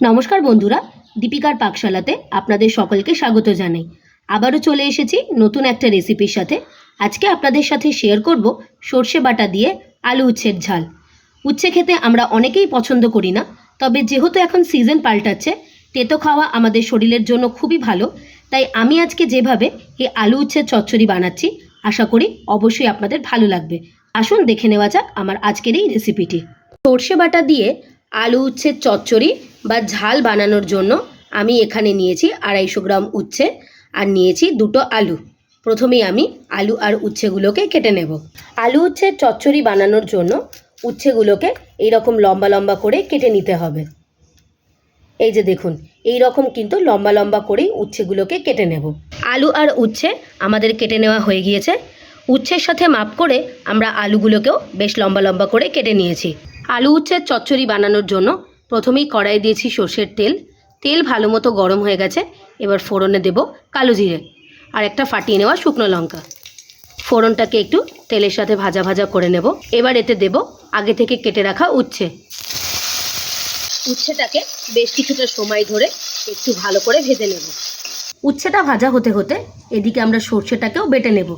নমস্কার বন্ধুরা, দীপিকার পাকশালাতে আপনাদের সকলকে স্বাগত জানাই। আবারও চলে এসেছি নতুন একটা রেসিপির সাথে। আজকে আপনাদের সাথে শেয়ার করব সর্ষে বাটা দিয়ে আলু উচ্ছের ঝাল। উচ্ছে খেতে আমরা অনেকেই পছন্দ করি না, তবে যেহেতু এখন সিজন পাল্টাচ্ছে, তেতো খাওয়া আমাদের শরীরের জন্য খুবই ভালো, তাই আমি আজকে যেভাবে এই আলু উচ্ছের চচ্চড়ি বানাচ্ছি, আশা করি অবশ্যই আপনাদের ভালো লাগবে। আসুন দেখে নেওয়া যাক আমার আজকের এই রেসিপিটি সর্ষে বাটা দিয়ে আলু উচ্ছের চচ্চড়ি বা ঝাল বানানোর জন্য আমি এখানে নিয়েছি আড়াইশো গ্রাম উচ্ছে আর নিয়েছি দুটো আলু। প্রথমেই আমি আলু আর উচ্ছেগুলোকে কেটে নেব। আলু উচ্ছের চচ্চড়ি বানানোর জন্য উচ্ছেগুলোকে এইরকম লম্বা লম্বা করে কেটে নিতে হবে। এই যে দেখুন এই রকম কিন্তু লম্বা লম্বা করেই উচ্ছেগুলোকে কেটে নেব। আলু আর উচ্ছে আমাদের কেটে নেওয়া হয়ে গিয়েছে। উচ্ছের সাথে মাপ করে আমরা আলুগুলোকেও বেশ লম্বা লম্বা করে কেটে নিয়েছি। আলু উচ্ছের চচ্চড়ি বানানোর জন্য প্রথমেই কড়াই দিয়েছি সর্ষের তেল। তেল ভালো মতো গরম হয়ে গেছে, এবার ফোড়নে দেব কালো জিরে আর একটা ফাটিয়ে নেওয়া শুকনো লঙ্কা। ফোড়নটাকে একটু তেলের সাথে ভাজা ভাজা করে নেব। এবার এতে দেব আগে থেকে কেটে রাখা উচ্ছে। উচ্ছেটাকে বেশ কিছুটা সময় ধরে একটু ভালো করে ভেজে নেব। উচ্ছেটা ভাজা হতে হতে এদিকে আমরা সর্ষেটাকেও বেটে নেব।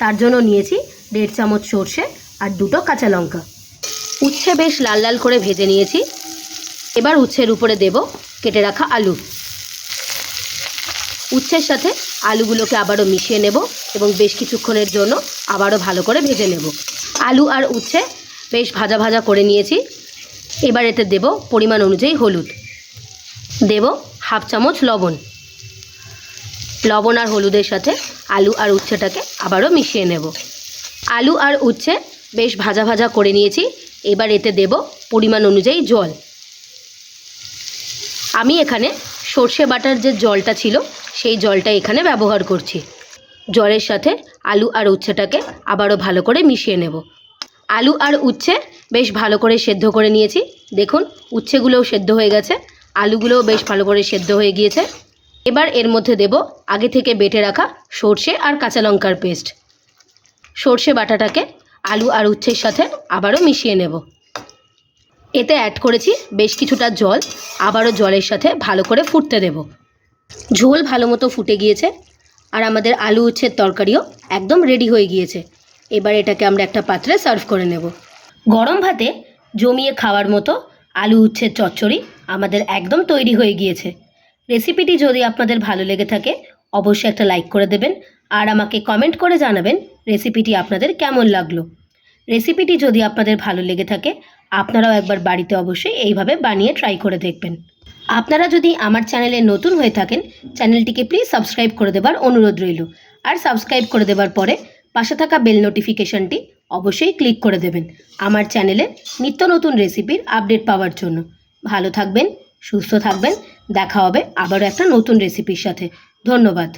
তার জন্য নিয়েছি দেড় চামচ সর্ষে আর দুটো কাঁচা লঙ্কা। উচ্ছে বেশ লাল লাল করে ভেজে নিয়েছি। এবার উচ্ছের উপরে দেব কেটে রাখা আলু। উচ্ছের সাথে আলুগুলোকে আবারও মিশিয়ে নেব এবং বেশ কিছুক্ষণের জন্য আবারও ভালো করে ভেজে নেব। আলু আর উচ্ছে বেশ ভাজা ভাজা করে নিয়েছি। এবার এতে দেব পরিমাণ অনুযায়ী হলুদ। দেব হাফ চামচ লবণ। লবণ আর হলুদের সাথে আলু আর উচ্ছেটাকে আবারও মিশিয়ে নেব। আলু আর উচ্ছে বেশ ভাজা ভাজা করে নিয়েছি। এবার এতে দেব পরিমাণ অনুযায়ী জল। আমি এখানে সর্ষে বাটার যে জলটা ছিল, সেই জলটা এখানে ব্যবহার করছি। জলের সাথে আলু আর উচ্ছেটাকে আবারও ভালো করে মিশিয়ে নেব। আলু আর উচ্ছে বেশ ভালো করে সেদ্ধ করে নিয়েছি। দেখুন, উচ্ছেগুলোও সেদ্ধ হয়ে গেছে, আলুগুলোও বেশ ভালো করে সেদ্ধ হয়ে গিয়েছে। এবার এর মধ্যে দেব আগে থেকে বেটে রাখা সর্ষে আর কাঁচা লঙ্কার পেস্ট। সর্ষে বাটাটাকে আলু আর উচ্ছের সাথে আবারও মিশিয়ে নেব। এতে অ্যাড করেছি বেশ কিছুটা জল, আবারও জলের সাথে ভালো করে ফুটতে দেব। ঝোল ভালো মতো ফুটে গিয়েছে, আর আমাদের আলু উচ্ছের তরকারিও একদম রেডি হয়ে গিয়েছে। এবার এটাকে আমরা একটা পাত্রে সার্ভ করে নেব। গরম ভাতে জমিয়ে খাওয়ার মতো আলু উচ্ছের চচ্চড়ি আমাদের একদম তৈরি হয়ে গিয়েছে। রেসিপিটি যদি আপনাদের ভালো লেগে থাকে, অবশ্যই একটা লাইক করে দেবেন, আর আমাকে কমেন্ট করে জানাবেন রেসিপিটি আপনাদের কেমন লাগল। রেসিপিটি যদি আপনাদের ভালো লেগে থাকে আপনারাও একবার বাড়িতে অবশ্যই এইভাবে বানিয়ে ট্রাই করে দেখবেন। আপনারা যদি আমার চ্যানেলে নতুন হয়ে থাকেন, চ্যানেলটিকে প্লিজ সাবস্ক্রাইব করে দেবার অনুরোধ রইল। আর সাবস্ক্রাইব করে দেবার পরে পাশে থাকা বেল নোটিফিকেশনটি অবশ্যই ক্লিক করে দেবেন আমার চ্যানেলে নিত্য নতুন রেসিপির আপডেট পাওয়ার জন্য। ভালো থাকবেন, সুস্থ থাকবেন, দেখা হবে আবারও একটা নতুন রেসিপির সাথে। ধন্যবাদ।